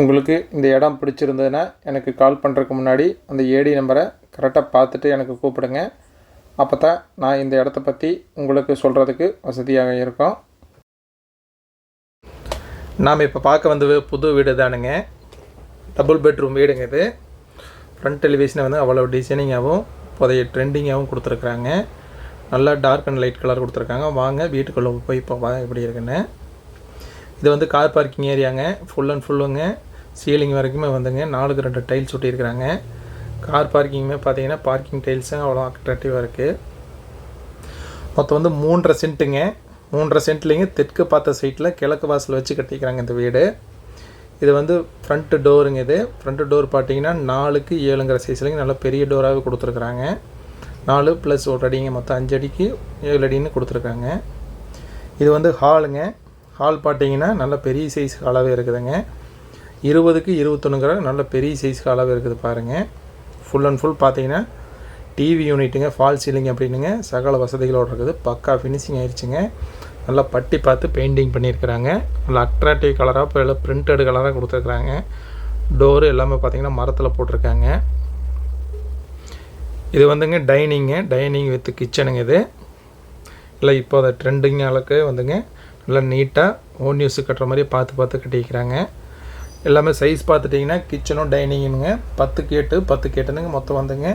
உங்களுக்கு இந்த இடம் பிடிச்சிருந்ததுன்னா எனக்கு கால் பண்ணுறதுக்கு முன்னாடி அந்த ஏடி நம்பரை கரெக்டாக பார்த்துட்டு எனக்கு கூப்பிடுங்க. அப்போ தான் நான் இந்த இடத்த பற்றி உங்களுக்கு சொல்கிறதுக்கு வசதியாக இருக்கும். நாம் இப்போ பார்க்க வந்து புது வீடு தானுங்க. டபுள் பெட்ரூம் வீடுங்க இது. ஃப்ரண்ட் டெலிவிஷனை வந்து அவ்வளோ டிசைனிங்காகவும் புதைய ட்ரெண்டிங்காகவும் கொடுத்துருக்குறாங்க. நல்லா டார்க் அண்ட் லைட் கலர் கொடுத்துருக்காங்க. வாங்க வீட்டுக்குள்ளே போய் இப்போ எப்படி இருக்குன்னு. இது வந்து கார் பார்க்கிங் ஏரியாங்க. ஃபுல் அண்ட் ஃபுல்லுங்க சீலிங் வரைக்குமே வந்துங்க. நாலுக்கு ரெண்டு டைல்ஸ் ஒட்டியிருக்கிறாங்க. கார் பார்க்கிங்குமே பார்த்தீங்கன்னா பார்க்கிங் டைல்ஸுங்க அவ்வளோ அட்ராக்டிவாக இருக்குது மொத்தம் வந்து மூன்றரை சென்ட்டுங்க மூன்றரை சென்ட்லேங்க தெற்கு பார்த்த சைட்டில் கிழக்கு வாசல் வச்சு கட்டிக்கிறாங்க இந்த வீடு. இது வந்து ஃப்ரண்ட்டு டோருங்க இது. ஃப்ரண்ட்டு டோர் பார்த்தீங்கன்னா நாலுக்கு ஏழுங்கிற சைஸ்லேங்க நல்லா பெரிய டோராகவே கொடுத்துருக்குறாங்க. நாலு ப்ளஸ் ஒரு அடிங்க. மொத்தம் அஞ்சு அடிக்கு ஏழு அடின்னு கொடுத்துருக்காங்க. இது வந்து ஹாலுங்க ஹால் பார்த்தீங்கன்னா நல்ல பெரிய சைஸ் ஹாலாகவே இருக்குதுங்க. இருபதுக்கு இருபத்தொன்னுங்கிற நல்ல பெரிய சைஸ் ஹாலாகவே இருக்குது பாருங்கள் ஃபுல் அண்ட் ஃபுல் பார்த்தீங்கன்னா டிவி யூனிட்டுங்க ஃபால் சீலிங் அப்படின்னுங்க சகல வசதிகளோடு இருக்குது. பக்கா ஃபினிஷிங் ஆயிடுச்சுங்க நல்லா பட்டி பார்த்து பெயிண்டிங் பண்ணியிருக்கிறாங்க. நல்லா அட்ராக்டிவ் கலராக இப்போ எல்லாம் பிரிண்டட் கலராக கொடுத்துருக்குறாங்க. டோரு எல்லாமே பார்த்தீங்கன்னா மரத்தில் போட்டிருக்காங்க. இது வந்துங்க டைனிங்கு டைனிங் வித் கிச்சனுங்க இது. இல்லை இப்போ அதை ட்ரெண்டிங் அளவுக்கு வந்துங்க நல்லா நீட்டாக ஓன் யூஸு கட்டுற மாதிரி பார்த்து பார்த்து கட்டிக்கிறாங்க. எல்லாமே சைஸ் பார்த்துட்டிங்கன்னா கிச்சனும் டைனிங்குங்க பத்துக்கு எட்டு பத்துக்கு எட்டுனுங்க மொத்தம் வந்துங்க.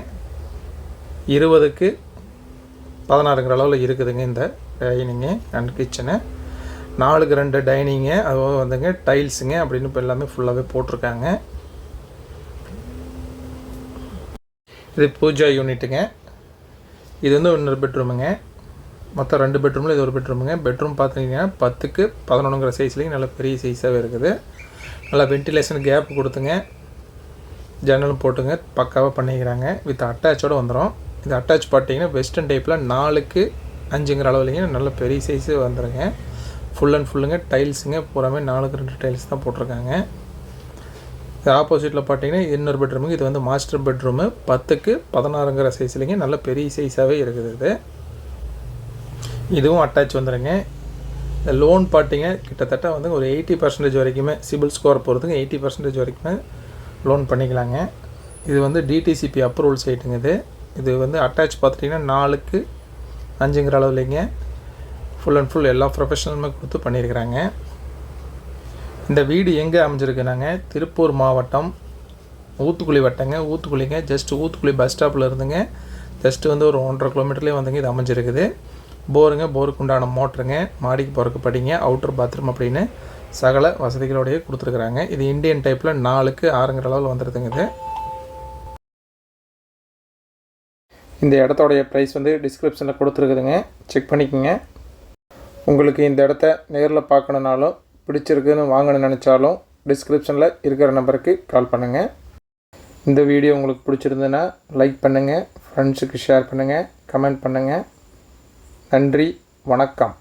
இருபதுக்கு பதினாறுங்கிற அளவில் இருக்குதுங்க இந்த டைனிங்கு அண்ட் கிச்சனு நாலுக்கு ரெண்டு டைனிங்கு அதுவும் வந்துங்க டைல்ஸுங்க அப்படின்னு இப்போ எல்லாமே ஃபுல்லாகவே போட்டிருக்காங்க. இது பூஜா யூனிட்டுங்க இது வந்து இன்னொரு பெட்ரூமுங்க மொத்தம் ரெண்டு பெட்ரூமில் இது ஒரு பெட்ரூமுங்க பெட்ரூம் பார்த்தீங்கன்னா பத்துக்கு பதினொன்றுங்கிற சைஸ்லேயும் நல்ல பெரிய சைஸாகவே இருக்குது. நல்லா வென்டிலேஷன் கேப் கொடுத்துங்க. ஜன்னலும் போட்டுங்க பக்காவாக பண்ணிக்கிறாங்க. வித் அட்டாச்சோடு வந்துடும் இது அட்டாச் பார்த்தீங்கன்னா வெஸ்டர்ன் டைப்பில் நாலுக்கு அஞ்சுங்கிற அளவுலையும் நல்ல பெரிய சைஸு வந்துடுங்க ஃபுல் அண்ட் ஃபுல்லுங்க டைல்ஸுங்க பூராமே நாலுக்கு ரெண்டு டைல்ஸ் தான் போட்டிருக்காங்க. இது ஆப்போசிட்டில் பார்த்தீங்கன்னா இன்னொரு பெட்ரூமுக்கு இது வந்து மாஸ்டர் பெட்ரூமு பத்துக்கு பதினாறுங்கிற சைஸ்லேங்க நல்ல பெரிய சைஸாகவே இருக்குது இது. இதுவும் அட்டாச் வந்துடுங்க இந்த லோன் பார்த்தீங்க கிட்டத்தட்ட வந்து ஒரு எயிட்டி பர்சன்டேஜ் வரைக்குமே சிபில் ஸ்கோர் போகிறதுக்கு எயிட்டி பர்சன்டேஜ் வரைக்குமே லோன் பண்ணிக்கலாங்க. இது வந்து டிடிசிபி அப்ரூவல் சைட்டுங்க இது. இது வந்து அட்டாச் பார்த்துட்டிங்கன்னா நாலுக்கு அஞ்சுங்கிற அளவுலேங்க. ஃபுல் அண்ட் ஃபுல் எல்லா ப்ரொஃபஷனலுமே கொடுத்து பண்ணியிருக்கிறாங்க இந்த வீடு எங்கே அமைஞ்சிருக்குனாங்க? திருப்பூர் மாவட்டம் ஊத்துக்குழி வட்டங்க. ஊத்துக்குழிங்க ஜஸ்ட் ஊத்துக்குழி பஸ் ஸ்டாப்பில் இருந்துங்க. ஜஸ்ட்டு வந்து ஒரு ஒன்றரை கிலோமீட்டர்லேயே வந்துங்க இது அமைஞ்சிருக்குது. போருங்க போருக்கு உண்டான மோட்டருங்க. மாடிக்கு போகிறக்கு படிங்க அவுட்டர் பாத்ரூம் அப்படின்னு சகல வசதிகளோடையே கொடுத்துருக்குறாங்க. இது இந்தியன் டைப்பில் நாலுக்கு ஆறுங்கிற அளவில் வந்துடுதுங்க இது. இந்த இடத்தோடைய ப்ரைஸ் வந்து டிஸ்கிரிப்ஷனில் கொடுத்துருக்குதுங்க. செக் பண்ணிக்கோங்க. உங்களுக்கு இந்த இடத்த நேரில் பார்க்கணுனாலும் பிடிச்சிருக்குன்னு வாங்கணும்னு நினச்சாலும் டிஸ்கிரிப்ஷனில் இருக்கிற நம்பருக்கு கால் பண்ணுங்கள் இந்த வீடியோ உங்களுக்கு பிடிச்சிருந்ததுன்னா லைக் பண்ணுங்கள் ஃப்ரெண்ட்ஸுக்கு ஷேர் பண்ணுங்கள் கமெண்ட் பண்ணுங்கள் நன்றி வணக்கம்.